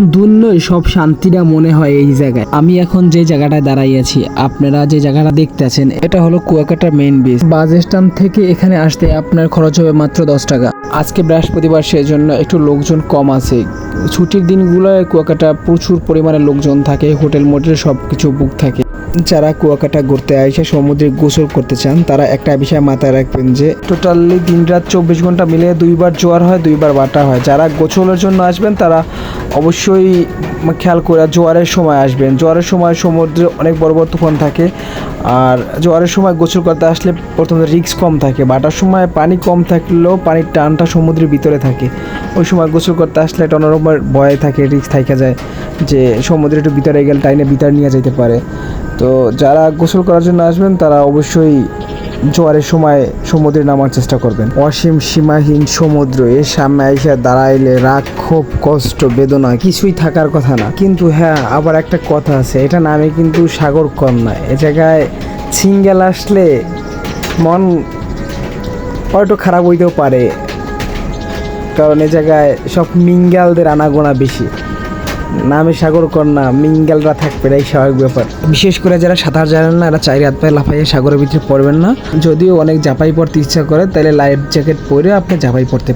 দুন্নই সব শান্তিটা মনে হয় এই জায়গায়। আমি এখন যে জায়গাটায় দাঁড়াই আছি, আপনারা যে জায়গাটা দেখতেছেন এটা হলো কুয়াকাটার মেইন বিচ বাস স্ট্যান্ড থেকে এখানে আসতে আপনার খরচ হবে মাত্র দশ টাকা। আজকে বৃহস্পতিবার, সেজন্য একটু লোকজন কম আছে। ছুটির দিনগুলোয় কুয়াকাটা প্রচুর পরিমাণে লোকজন থাকে, হোটেল, মোটেল সব কিছু বুক থাকে। যারা কুয়াকাটা ঘুরতে আসে সমুদ্রে গোসল করতে চান, তারা একটা বিষয় মাথায় রাখবেন যে, টোটালি দিন রাত চব্বিশ ঘণ্টা মিলে দুইবার জোয়ার হয়, দুইবার বাটা হয়। যারা গোসলের জন্য আসবেন, তারা অবশ্যই খেয়াল করে জোয়ারের সময় আসবেন। জোয়ারের সময় সমুদ্রে অনেক বড় বড় তুফান থাকে। আর জোয়ারের সময় গোসল করতে আসলে প্রথমে রিস্ক কম থাকে। বাটার সময় পানি কম থাকলেও পানির টানটা সমুদ্রের ভিতরে থাকে। ওই সময় গোসল করতে আসলে একটা অন্যরকম ভয় থাকে, রিস্ক থাকা যায় যে সমুদ্রে একটু ভিতরে গেলে টাইনে ভিতরে নিয়ে যেতে পারে। তো যারা গোসল করার জন্য আসবেন, তারা অবশ্যই জোয়ারের সময় সমুদ্রে নামার চেষ্টা করবেন। অসীম সীমাহীন সমুদ্র এর সামনে এসে দাঁড়াইলে রাগ, ক্ষোভ, কষ্ট, বেদনা, কিছুই থাকার কথা না। কিন্তু হ্যাঁ আবার একটা কথা আছে, এটা নামে কিন্তু সাগর কন্যা এ জায়গায় সিঙ্গেল আসলে মন হয়তো খারাপ হইতেও পারে, কারণ এ জায়গায় সব মিঙ্গালদের আনাগোনা বেশি। নামে সাগর কন্যা মিঙ্গেলরা থাকবে এটাই স্বাভাবিক ব্যাপার। বিশেষ করে যারা সাঁতার জানেন না, এরা চারি হাত পায়ে লাফাইয়ে সাগরের ভিতরে পড়বেন না। যদিও অনেক জাপাই পড়তে ইচ্ছা করে তাহলে লাইফ জ্যাকেট পরে আপনি জাপাই পড়তে